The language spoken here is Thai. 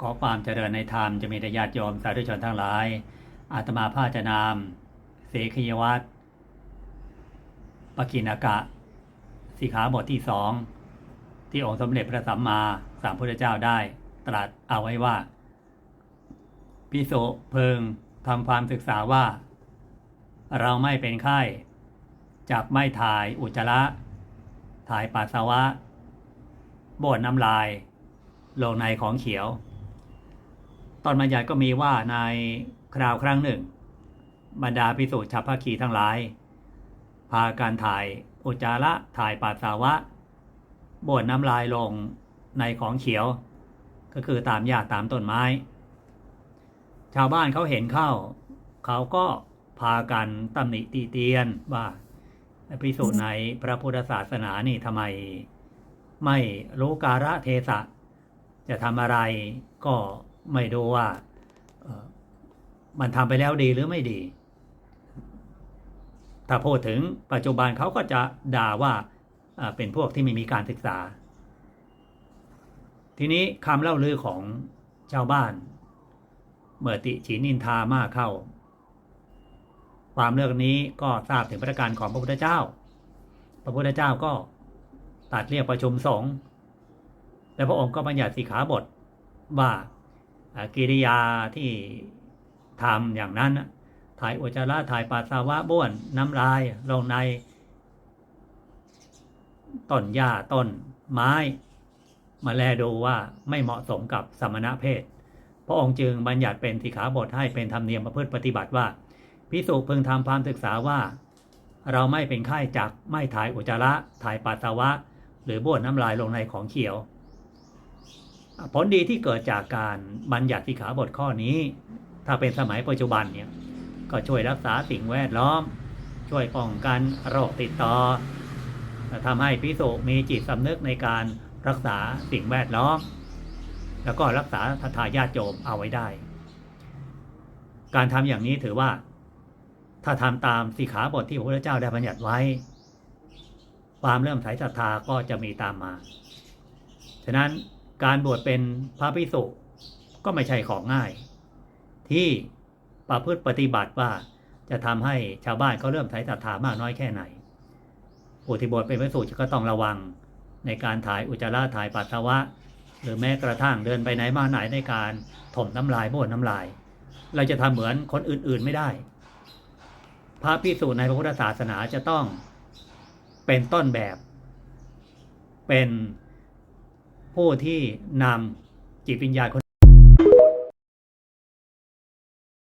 ขอความเจริญในธรรมจะมีแต่ญาติโยมสาธุชนทั้งหลาย อาตมาภาจะนาม เสขียวัตรปกินากะ สิกขาบทที่สอง ที่องค์สมเด็จพระสัมมาสัมพุทธเจ้าได้ตรัสเอาไว้ว่า พิโสเพิงทำความศึกษาว่า เราไม่เป็นไข้จับไม่ถ่ายอุจจาระ ถ่ายปัสสาวะ บ่นน้ำลาย ลงในของเขียว ตอนบัญญัติก็มีว่าในคราวครั้งหนึ่ง บรรดาพิสูจน์ฉับพักขีทั้งหลาย พาการถ่ายอุจจาระถ่ายปัสสาวะบ่นน้ำลายลงในของเขียว ก็คือตามหญ้าตามต้นไม้ ชาวบ้านเขาเห็นเข้า เขาก็พากันตำหนิตีเตียนว่าพิสูจน์ในพระพุทธศาสนานี่ทำไม ไม่รู้การะเทศะ จะทำอะไรก็ ไม่ดูว่ามันทำไปแล้วดีหรือไม่ดี ถ้าพูดถึงปัจจุบันเขาก็จะด่าว่าเป็นพวกที่ไม่มีการศึกษา ทีนี้คำเล่าลือของชาวบ้าน เมื่อติฉีนินทามากเข้า ความเรื่องนี้ก็ทราบถึงพระการของพระพุทธเจ้า พระพุทธเจ้าก็ตัดเรียกประชุมสงฆ์แล้วพระองค์ก็บัญญัติสิกขาบทว่า กิริยาที่ทำอย่างนั้น ถ่ายอุจจาระถ่ายปัสสาวะบ้วนน้ำลายลงในต้นหญ้าต้นไม้ มาแลดูว่าไม่เหมาะสมกับสมณะเพศ พระองค์จึงบัญญัติเป็นสิขาบทให้เป็นธรรมเนียมประพฤติปฏิบัติว่าพิสุพึงทำความศึกษาว่า เราไม่เป็นไข้จากไม่ถ่ายอุจจาระถ่ายปัสสาวะ หรือบ้วนน้ำลายลงในของเขียว ผลดีที่เกิดจากการบัญญัติสิกขาบทข้อนี้ ถ้าเป็นสมัยปัจจุบันเนี่ยก็ช่วยรักษาสิ่งแวดล้อม ช่วยป้องกันโรคติดต่อทำให้พิสุมีจิตสำนึกในการรักษาสิ่งแวดล้อม แล้วก็รักษาทายาทโยมเอาไว้ได้ การทำอย่างนี้ถือว่า ถ้าทำตามสิขาบทที่พระพุทธเจ้าได้บัญญัติไว้ ความเริ่มใสศรัทธาก็จะมีตามมา ฉะนั้น การบวชเป็นพระภิกษุก็ไม่ใช่ของง่าย ที่ประพฤติปฏิบัติว่าจะทำให้ชาวบ้านเขาเริ่มใสศรัทธามากน้อยแค่ไหนผู้ที่บวชเป็นพระภิกษุก็ต้องระวังในการถ่ายอุจจาระถ่ายปัสสาวะ หรือแม้กระทั่งเดินไปไหนมาไหนในการถมน้ำลายบ้วนน้ำลาย เราจะทำเหมือนคนอื่นๆไม่ได้ พระภิกษุในพระพุทธศาสนาจะต้องเป็นต้นแบบ เป็น ผู้ที่นำจิตวิญญาณคน